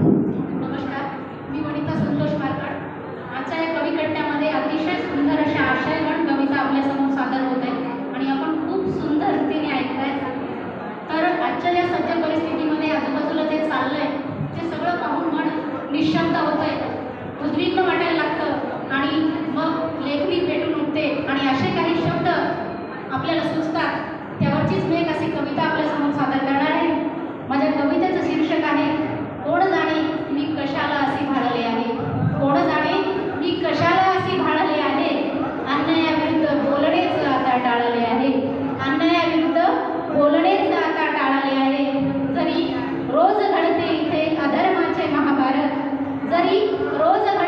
नमस्कार. मी वनिता संतोष मारकड. आजच्या या कविकट्ट्यामध्ये अतिशय सुंदर अशा आशयगण कविता आपल्यासमोर सादर होत आहेत आणि आपण खूप सुंदर रीतीने ऐकताय तर आजच्या या सध्या परिस्थितीमध्ये आजूबाजूला जे चाललंय ते सगळं पाहून मन निशब्द होत आहे उद्विग्न वाटायला लागतं आणि मग लेखणी पेटून उठते आणि असे काही शब्द आपल्याला सुचतात. त्यावरचीच मी एक अशी कविता आपल्यासमोर రోజు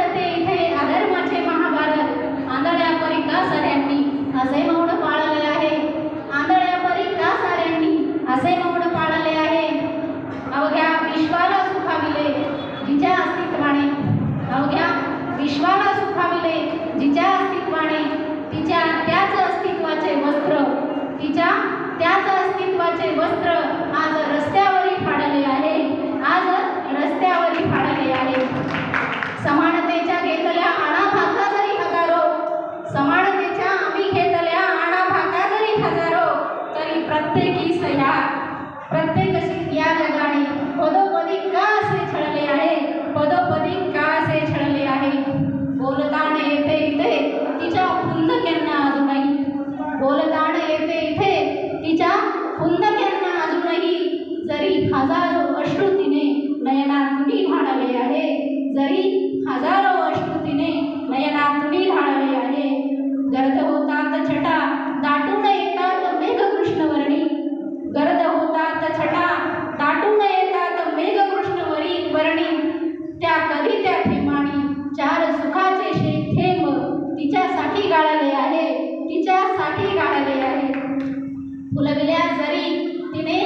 फुलविल्या जरी तिने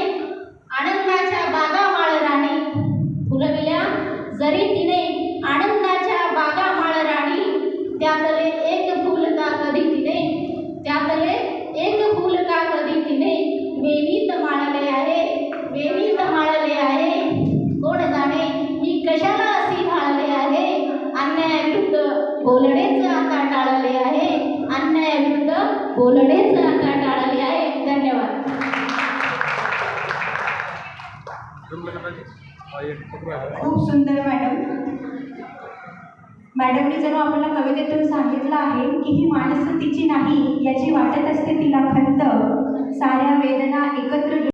आनंदाच्या बागा माळ राणी फुलविल्या जरी तिने आनंदाच्या बागा माळ राणी त्यातले एक फुल का कधी तिने त्यातले एक फुल का कधी तिने वेणीत माळले आहे वेणीत माळले आहे. कोण जाणे ही कशाला अशी माळले आहे? अन्यायाविरुद्ध बोलणेच आता टाळले आहे. अन्यायाविरुद्ध बोलणेच आता टाळले आहे. धन्यवाद. खूप सुंदर मॅडम. मॅडमने जणू आपल्याला कवितेतून सांगितलं आहे की ही माणसं तिची नाही याची वाटत असते तिला खंत. साऱ्या वेदना एकत्र